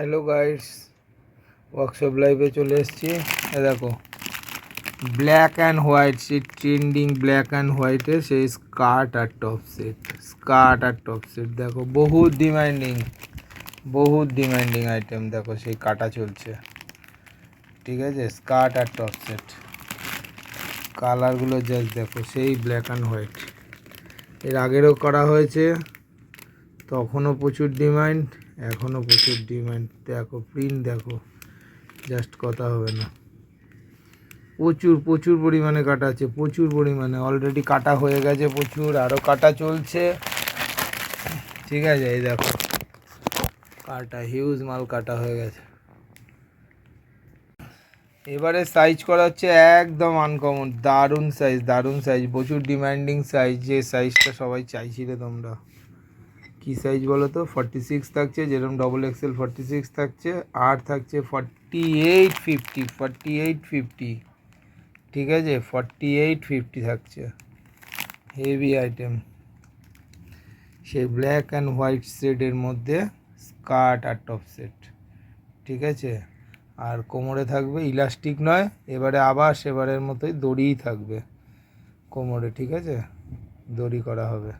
Hello guys workshop লাইভে চলে এসেছি। দেখো ব্ল্যাক অ্যান্ড হোয়াইট সেই ট্রেন্ডিং ব্ল্যাক অ্যান্ড হোয়াইটে সেই স্কার্ট আর টপ সেট স্কার্ট আর টপ সেট দেখো, বহুত ডিমান্ডিং বহুত ডিমান্ডিং আইটেম দেখো, সেই কাটা চলছে। ঠিক আছে? স্কার্ট আর টপ সেট কালারগুলো জাস্ট দেখো, সেই ব্ল্যাক অ্যান্ড হোয়াইট এর আগেরও করা হয়েছে, তখনও প্রচুর ডিমান্ড এখনও প্রচুর ডিমান্ড দেখো প্রিন্ট দেখো জাস্ট কথা হবে না। প্রচুর প্রচুর পরিমাণে কাটা আছে প্রচুর পরিমাণে। অলরেডি কাটা হয়ে গেছে প্রচুর আরও কাটা চলছে। ঠিক আছে, এই দেখো, কাটা হিউজ মাল কাটা হয়ে গেছে। এবারে সাইজ করা হচ্ছে একদম আনকমন দারুণ সাইজ দারুণ সাইজ প্রচুর ডিমান্ডিং সাইজ যে সাইজটা সবাই চাইছিলে তোমরা। কি সাইজ বলো তো? ফর্টি সিক্স থাকছে, যেরকম ডবল এক্সেল ফর্টি সিক্স থাকছে, আর থাকছে forty eight fifty forty eight fifty ঠিক আছে? ফর্টি এইট ফিফটি থাকছে। হেভি আইটেম সেই ব্ল্যাক অ্যান্ড হোয়াইট শেডের মধ্যে স্কার্ট আর টপ সেট ঠিক আছে? আর কোমরে থাকবে ইলাস্টিক নয়, এবারে আবার সেবারের মতোই দড়িই থাকবে। কোমরে, ঠিক আছে? দড়ি করা হবে।